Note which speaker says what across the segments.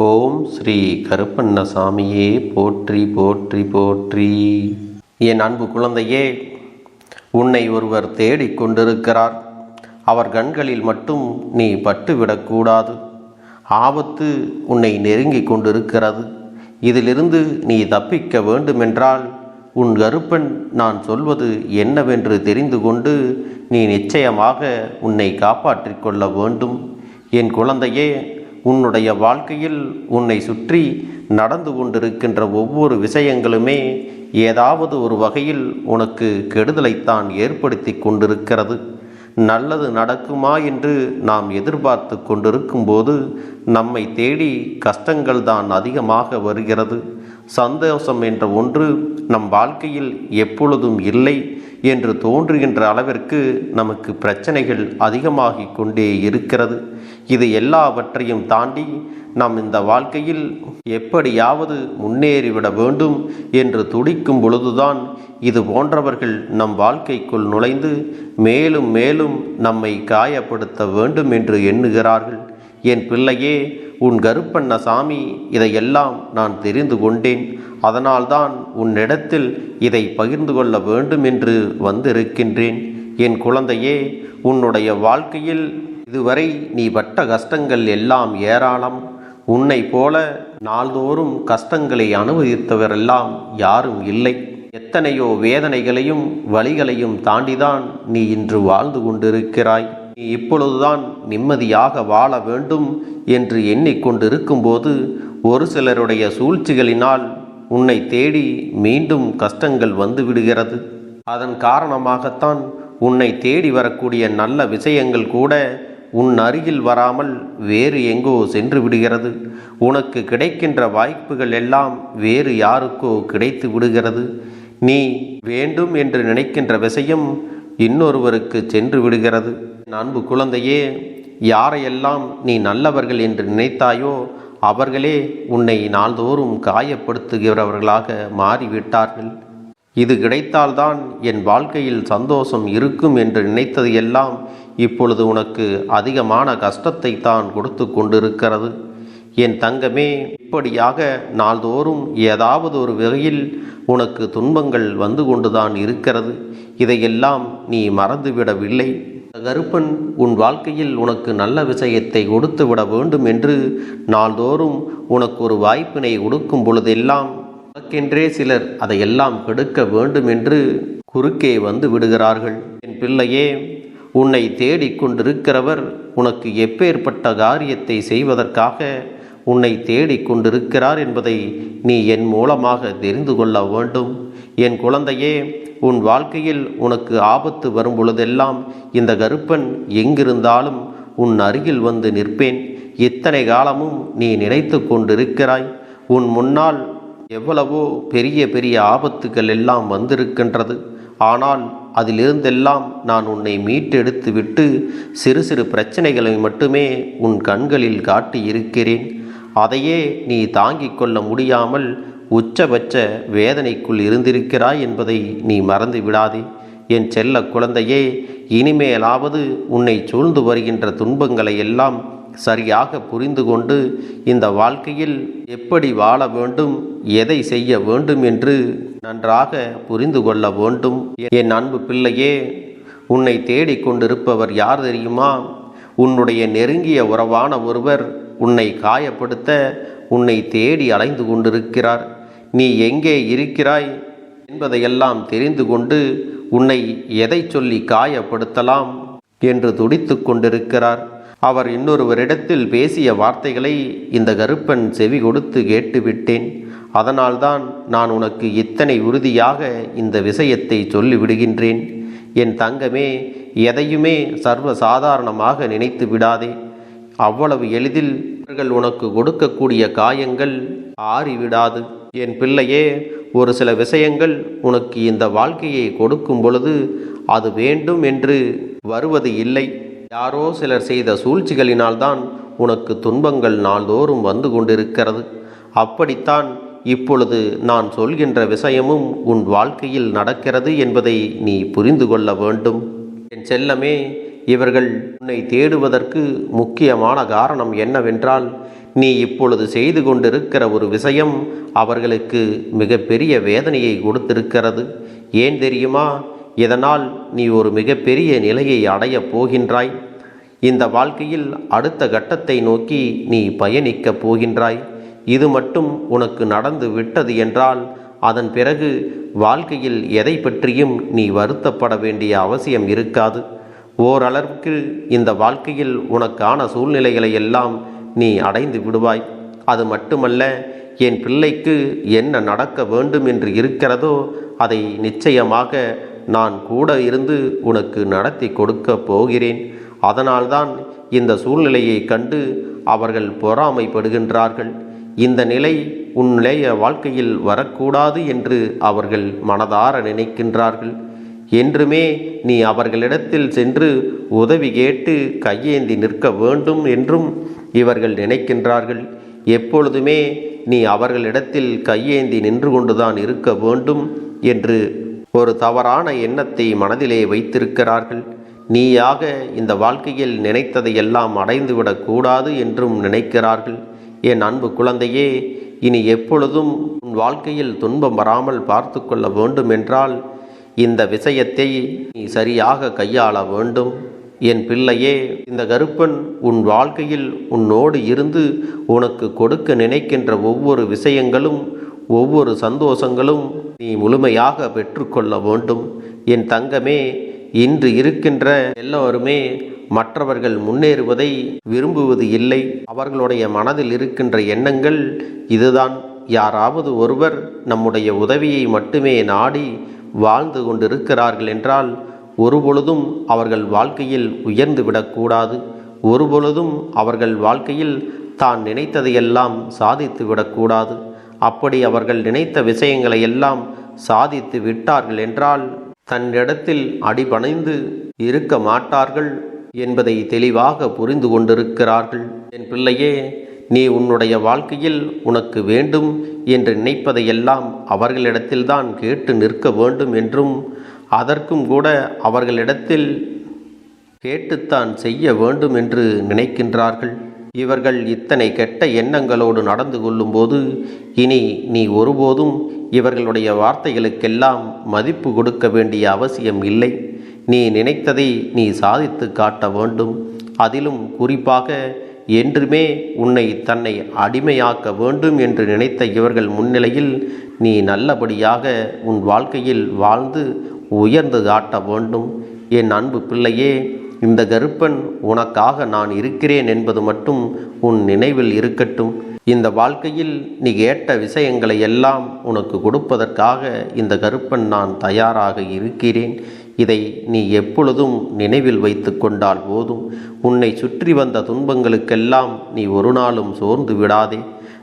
Speaker 1: ஓம் ஸ்ரீ கருப்பண்ணசாமியே போற்றி போற்றி போற்றி. என் அன்பு குழந்தையே உன்னை ஒருவர் தேடிக் கொண்டிருக்கிறார். அவர் கண்களில் மட்டும் நீ பட்டுவிடக்கூடாது ஆபத்து உன்னை நெருங்கிக் கொண்டிருக்கிறது. இதிலிருந்து நீ தப்பிக்க வேண்டுமென்றால் உன் கருப்பன் நான் சொல்வது என்னவென்று தெரிந்து கொண்டு நீ நிச்சயமாக உன்னை காப்பாற்றிக் கொள்ள வேண்டும். என் குழந்தையே உன்னுடைய வாழ்க்கையில் உன்னை சுற்றி நடந்து கொண்டிருக்கின்ற ஒவ்வொரு விஷயங்களுமே ஏதாவது ஒரு வகையில் உனக்கு கெடுதலைத்தான் ஏற்படுத்தி கொண்டிருக்கிறது. நல்லது நடக்குமா என்று நாம் எதிர்பார்த்து கொண்டிருக்கும்போது நம்மை தேடி கஷ்டங்கள் தான் அதிகமாக வருகிறது. சந்தோஷம் என்ற ஒன்று நம் வாழ்க்கையில் எப்பொழுதும் இல்லை என்று தோன்றுகின்ற அளவிற்கு நமக்கு பிரச்சனைகள் அதிகமாகிக் கொண்டே இருக்கிறது. இது எல்லாவற்றையும் தாண்டி நாம் இந்த வாழ்க்கையில் எப்படியாவது முன்னேறிவிட வேண்டும் என்று துடிக்கும் பொழுதுதான் இது போன்றவர்கள் நம் வாழ்க்கைக்குள் நுழைந்து மேலும் மேலும் நம்மை காயப்படுத்த வேண்டும் என்று எண்ணுகிறார்கள். என் பிள்ளையே உன் கருப்பண்ண சாமி இதையெல்லாம் நான் தெரிந்து கொண்டேன். அதனால்தான் உன்னிடத்தில் இதை பகிர்ந்து கொள்ள வேண்டும் என்று வந்திருக்கின்றேன். என் குழந்தையே உன்னுடைய வாழ்க்கையில் இதுவரை நீ பட்ட கஷ்டங்கள் எல்லாம் ஏராளம். உன்னை போல நாள்தோறும் கஷ்டங்களை அனுபவித்தவரெல்லாம் யாரும் இல்லை. எத்தனையோ வேதனைகளையும் வழிகளையும் தாண்டிதான் நீ இன்று வாழ்ந்து கொண்டிருக்கிறாய். இப்பொழுதுதான் நிம்மதியாக வாழ வேண்டும் என்று எண்ணிக்கொண்டிருக்கும்போது ஒரு சிலருடைய சூழ்ச்சிகளினால் உன்னை தேடி மீண்டும் கஷ்டங்கள் வந்து விடுகிறது. அதன் காரணமாகத்தான் உன்னை தேடி வரக்கூடிய நல்ல விஷயங்கள் கூட உன் அருகில் வராமல் வேறு எங்கோ சென்று விடுகிறது. உனக்கு கிடைக்கின்ற வாய்ப்புகள் எல்லாம் வேறு யாருக்கோ கிடைத்து விடுகிறது. நீ வேண்டும் என்று நினைக்கின்ற விஷயம் இன்னொருவருக்கு சென்று விடுகிறது. என் அன்பு குழந்தையே யாரையெல்லாம் நீ நல்லவர்கள் என்று நினைத்தாயோ அவர்களே உன்னை நாள்தோறும் காயப்படுத்துகிறவர்களாக மாறிவிட்டார்கள். இது கிடைத்தால்தான் என் வாழ்க்கையில் சந்தோஷம் இருக்கும் என்று நினைத்தது எல்லாம் இப்பொழுது உனக்கு அதிகமான கஷ்டத்தை தான் கொடுத்து கொண்டிருக்கிறது. என் தங்கமே இப்படியாக நாள்தோறும் ஏதாவது ஒரு வகையில் உனக்கு துன்பங்கள் வந்து கொண்டுதான் இருக்கிறது. இதையெல்லாம் நீ மறந்துவிடவில்லை. கருப்பன் உன் வாழ்க்கையில் உனக்கு நல்ல விஷயத்தை கொடுத்து விட வேண்டும் என்று நாள்தோறும் உனக்கு ஒரு வாய்ப்பினை கொடுக்கும் பொழுதெல்லாம் உனக்கென்றே சிலர் அதையெல்லாம் கெடுக்க வேண்டும் என்று குறுக்கே வந்து விடுகிறார்கள். என் பிள்ளையே உன்னை தேடிக்கொண்டிருக்கிறவர் உனக்கு எப்பேற்பட்ட காரியத்தை செய்வதற்காக உன்னை தேடிக்கொண்டிருக்கிறார் என்பதை நீ என் மூலமாக தெரிந்து கொள்ள வேண்டும். என் குழந்தையே உன் வாழ்க்கையில் உனக்கு ஆபத்து வரும் பொழுதெல்லாம் இந்த கருப்பன் எங்கிருந்தாலும் உன் அருகில் வந்து நிற்பேன். இத்தனை காலமும் நீ நினைத்து கொண்டிருக்கிறாய். உன் முன்னால் எவ்வளவோ பெரிய பெரிய ஆபத்துக்கள் எல்லாம் வந்திருக்கின்றது. ஆனால் அதிலிருந்தெல்லாம் நான் உன்னை மீட்டெடுத்து விட்டு சிறு சிறு பிரச்சனைகளை மட்டுமே உன் கண்களில் காட்டி இருக்கிறேன் அதையே நீ தாங்கிக் கொள்ள முடியாமல் உச்சபட்ச வேதனைக்குள் இருந்திருக்கிறாய் என்பதை நீ மறந்து விடாதே. என் செல்ல குழந்தையே இனிமேலாவது உன்னை சூழ்ந்து வருகின்ற துன்பங்களை எல்லாம் சரியாக புரிந்து கொண்டு இந்த வாழ்க்கையில் எப்படி வாழ வேண்டும் எதை செய்ய வேண்டும் என்று நன்றாக புரிந்து கொள்ள வேண்டும். என் அன்பு பிள்ளையே உன்னை தேடிக்கொண்டிருப்பவர் யார் தெரியுமா? உன்னுடைய நெருங்கிய உறவான ஒருவர் உன்னை காயப்படுத்த உன்னை தேடி அலைந்து கொண்டிருக்கிறார். நீ எங்கே இருக்கிறாய் என்பதையெல்லாம் தெரிந்து கொண்டு உன்னை எதை சொல்லி காயப்படுத்தலாம் என்று துடித்து கொண்டிருக்கிறார். அவர் இன்னொருவரிடத்தில் பேசிய வார்த்தைகளை இந்த கருப்பன் செவி கொடுத்து கேட்டுவிட்டேன். அதனால்தான் நான் உனக்கு இத்தனை உறுதியாக இந்த விஷயத்தை சொல்லிவிடுகின்றேன். என் தங்கமே எதையுமே சர்வ சாதாரணமாக நினைத்து விடாதே. அவ்வளவு எளிதில் அவர்கள் உனக்கு கொடுக்கக்கூடிய காயங்கள் ஆறிவிடாது. என் பிள்ளையே ஒரு சில விஷயங்கள் உனக்கு இந்த வாழ்க்கையை கொடுக்கும் பொழுது அது வேண்டும் என்று வருவது இல்லை. யாரோ சிலர் செய்த சூழ்ச்சிகளினால்தான் உனக்கு துன்பங்கள் நாள்தோறும் வந்து கொண்டிருக்கிறது. அப்படித்தான் இப்பொழுது நான் சொல்கின்ற விஷயமும் உன் வாழ்க்கையில் நடக்கிறது என்பதை நீ புரிந்து கொள்ள வேண்டும். என் செல்லமே இவர்கள் உன்னை தேடுவதற்கு முக்கியமான காரணம் என்னவென்றால் நீ இப்பொழுது செய்து கொண்டிருக்கிற ஒரு விஷயம் அவர்களுக்கு மிகப்பெரிய வேதனையை கொடுத்திருக்கிறது. ஏன் தெரியுமா? இதனால் நீ ஒரு மிகப்பெரிய நிலையை அடையப் போகின்றாய். இந்த வாழ்க்கையில் அடுத்த கட்டத்தை நோக்கி நீ பயணிக்கப் போகின்றாய். இது மட்டும் உனக்கு நடந்து விட்டது என்றால் அதன் பிறகு வாழ்க்கையில் எதை பற்றியும் நீ வருத்தப்பட வேண்டிய அவசியம் இருக்காது. ஓரளவுக்கு இந்த வாழ்க்கையில் உனக்கான சூழ்நிலைகளை எல்லாம் நீ அடைந்து விடுவாய். அது மட்டுமல்ல என் பிள்ளைக்கு என்ன நடக்க வேண்டும் என்று இருக்கிறதோ அதை நிச்சயமாக நான் கூட இருந்து உனக்கு நடத்தி கொடுக்க போகிறேன். அதனால்தான் இந்த சூழ்நிலையை கண்டு அவர்கள் பொறாமைப்படுகின்றார்கள். இந்த நிலை உன்னுடைய வாழ்க்கையில் வரக்கூடாது என்று அவர்கள் மனதார நினைக்கின்றார்கள். என்றுமே நீ அவர்களிடத்தில் சென்று உதவி கேட்டு கையேந்தி நிற்க வேண்டும் என்றும் இவர்கள் நினைக்கின்றார்கள் எப்பொழுதுமே நீ அவர்களிடத்தில் கையேந்தி நின்று கொண்டுதான் இருக்க வேண்டும் என்று ஒரு தவறான எண்ணத்தை மனதிலே வைத்திருக்கிறார்கள். நீயாக இந்த வாழ்க்கையில் நினைத்ததையெல்லாம் அடைந்துவிடக் கூடாது என்றும் நினைக்கிறார்கள். என் அன்பு குழந்தையே இனி எப்பொழுதும் உன் வாழ்க்கையில் துன்பம் வராமல் பார்த்து கொள்ள வேண்டும் என்றால் இந்த விஷயத்தை நீ சரியாக கையாள வேண்டும். என் பிள்ளையே இந்த கருப்பன் உன் வாழ்க்கையில் உன்னோடு இருந்து உனக்கு கொடுக்க நினைக்கின்ற ஒவ்வொரு விஷயங்களும் ஒவ்வொரு சந்தோஷங்களும் நீ முழுமையாக பெற்றுக்கொள்ள வேண்டும். என் தங்கமே இன்று இருக்கின்ற எல்லோருமே மற்றவர்கள் முன்னேறுவதை விரும்புவது இல்லை. அவர்களுடைய மனதில் இருக்கின்ற எண்ணங்கள் இதுதான். யாராவது ஒருவர் நம்முடைய உதவியை மட்டுமே நாடி வாழ்ந்து கொண்டிருக்கிறார்கள் என்றால் ஒருபொழுதும் அவர்கள் வாழ்க்கையில் உயர்ந்து விடக்கூடாது. ஒருபொழுதும் அவர்கள் வாழ்க்கையில் தான் நினைத்ததையெல்லாம் சாதித்து விடக்கூடாது. அப்படி அவர்கள் நினைத்த விஷயங்களை எல்லாம் சாதித்து விட்டார்கள் என்றால் தன்னிடத்தில் அடிபணிந்து இருக்க மாட்டார்கள் என்பதை தெளிவாக புரிந்து கொண்டிருக்கிறார்கள். என் பிள்ளையே நீ உன்னுடைய வாழ்க்கையில் உனக்கு வேண்டும் என்று நினைப்பதையெல்லாம் அவர்களிடத்தில்தான் கேட்டு நிற்க வேண்டும் என்றும் அதற்கும் கூட அவர்களிடத்தில் கேட்டுத்தான் செய்ய வேண்டும் என்று நினைக்கின்றார்கள். இவர்கள் இத்தனை கெட்ட எண்ணங்களோடு நடந்து கொள்ளும்போது இனி நீ ஒருபோதும் இவர்களுடைய வார்த்தைகளுக்கெல்லாம் மதிப்பு கொடுக்க வேண்டிய அவசியம் இல்லை. நீ நினைத்ததை நீ சாதித்து காட்ட வேண்டும். அதிலும் குறிப்பாக என்றுமே உன்னை தன்னை அடிமையாக்க வேண்டும் என்று நினைத்த இவர்கள் முன்னிலையில் நீ நல்லபடியாக உன் வாழ்க்கையில் வாழ்ந்து உயர்ந்து காட்ட வேண்டும். என் அன்பு பிள்ளையே இந்த கருப்பன் உனக்காக நான் இருக்கிறேன் என்பது மட்டும் உன் நினைவில் இருக்கட்டும். இந்த வாழ்க்கையில் நீ கேட்ட விஷயங்களை எல்லாம் உனக்கு கொடுப்பதற்காக இந்த கருப்பன் நான் தயாராக இருக்கிறேன். இதை நீ எப்பொழுதும் நினைவில் வைத்து கொண்டால் போதும். உன்னை சுற்றி வந்த துன்பங்களுக்கெல்லாம் நீ ஒரு நாளும் சோர்ந்து விடாதே.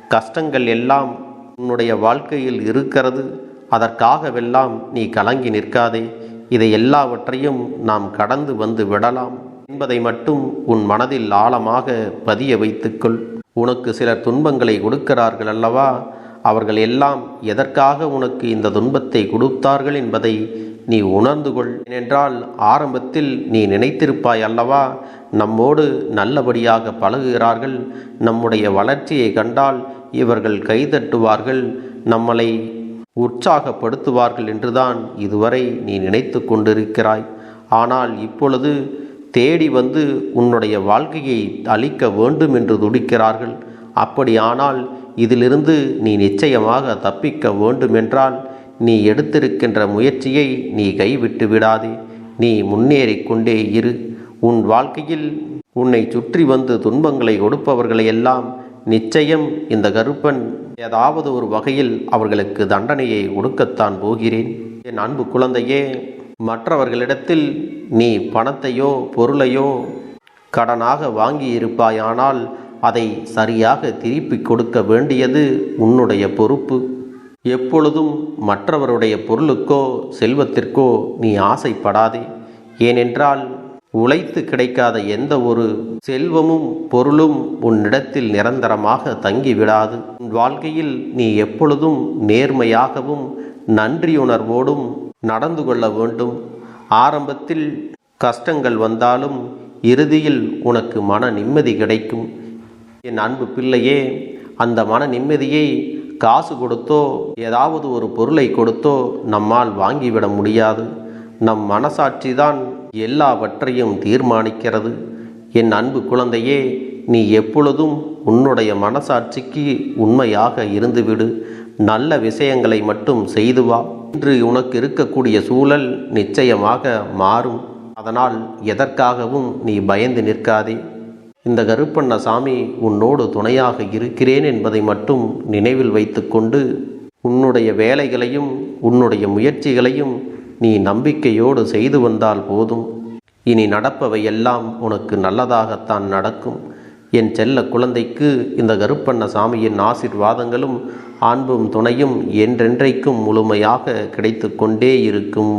Speaker 1: கஷ்டங்கள் எல்லாம் உன்னுடைய வாழ்க்கையில் இருக்கிறது. அதற்காகவெல்லாம் நீ கலங்கி நிற்காதே. இதை எல்லாவற்றையும் நாம் கடந்து வந்து விடலாம். என்பதை மட்டும் உன் மனதில் ஆழமாக பதிய வைத்துக்கொள். உனக்கு சிலர் துன்பங்களை கொடுக்கிறார்கள் அல்லவா? அவர்கள் எல்லாம் எதற்காக உனக்கு இந்த துன்பத்தை கொடுத்தார்கள் என்பதை நீ உணர்ந்து கொள் ஏனென்றால் ஆரம்பத்தில் நீ நினைத்திருப்பாய் அல்லவா? நம்மோடு நல்லபடியாக பழகுகிறார்கள். நம்முடைய வளர்ச்சியை கண்டால் இவர்கள் கைதட்டுவார்கள். நம்மளை உற்சாகப்படுத்துவார்கள் என்றுதான் இதுவரை நீ நினைத்து கொண்டிருக்கிறாய். ஆனால் இப்பொழுது தேடி வந்து உன்னுடைய வாழ்க்கையை அழிக்க வேண்டும் என்று துடிக்கிறார்கள். அப்படியானால் இதிலிருந்து நீ நிச்சயமாக தப்பிக்க வேண்டுமென்றால் நீ எடுத்திருக்கின்ற முயற்சியை நீ கைவிட்டு விடாதே. நீ முன்னேறிக்கொண்டே இரு. உன் வாழ்க்கையில் உன்னை சுற்றி வந்து துன்பங்களை கொடுப்பவர்களை எல்லாம் நிச்சயம் இந்த கருப்பன் ஏதாவது ஒரு வகையில் அவர்களுக்கு தண்டனையை கொடுக்கத்தான் போகிறேன். என் அன்பு குழந்தையே மற்றவர்களிடத்தில் நீ பணத்தையோ பொருளையோ கடனாக வாங்கி இருப்பாயானால் அதை சரியாக திருப்பிக் கொடுக்க வேண்டியது உன்னுடைய பொறுப்பு. எப்பொழுதும் மற்றவருடைய பொருளுக்கோ செல்வத்திற்கோ நீ ஆசைப்படாதே. ஏனென்றால் உழைத்து கிடைக்காத எந்த ஒரு செல்வமும் பொருளும் உன்னிடத்தில் நிரந்தரமாக தங்கிவிடாது. உன் வாழ்க்கையில் நீ எப்பொழுதும் நேர்மையாகவும் நன்றியுணர்வோடும் நடந்து கொள்ள வேண்டும். ஆரம்பத்தில் கஷ்டங்கள் வந்தாலும் இறுதியில் உனக்கு மன நிம்மதி கிடைக்கும். என் அன்பு பிள்ளையே அந்த மன நிம்மதியை காசு கொடுத்தோ ஏதாவது ஒரு பொருளை கொடுத்தோ நம்மால் வாங்கிவிட முடியாது. நம் மனசாட்சி தான் எல்லாவற்றையும் தீர்மானிக்கிறது. என் அன்பு குழந்தையே நீ எப்பொழுதும் உன்னுடைய மனசாட்சிக்கு உண்மையாக இருந்துவிடு. நல்ல விஷயங்களை மட்டும் செய்து வா. இன்று உனக்கு இருக்கக்கூடிய சூழல் நிச்சயமாக மாறும். அதனால் எதற்காகவும் நீ பயந்து நிற்காதே. இந்த கருப்பண்ண சாமி உன்னோடு துணையாக இருக்கிறேன் என்பதை மட்டும் நினைவில் வைத்துக்கொண்டு உன்னுடைய வேலைகளையும் உன்னுடைய முயற்சிகளையும் நீ நம்பிக்கையோடு செய்து வந்தால் போதும். இனி நடப்பவை எல்லாம் உனக்கு நல்லதாகத்தான் நடக்கும். என் செல்ல குழந்தைக்கு இந்த கருப்பண்ண சாமியின் ஆசிர்வாதங்களும் அன்பும் துணையும் என்றென்றைக்கும் முழுமையாக கிடைத்து கொண்டே இருக்கும்.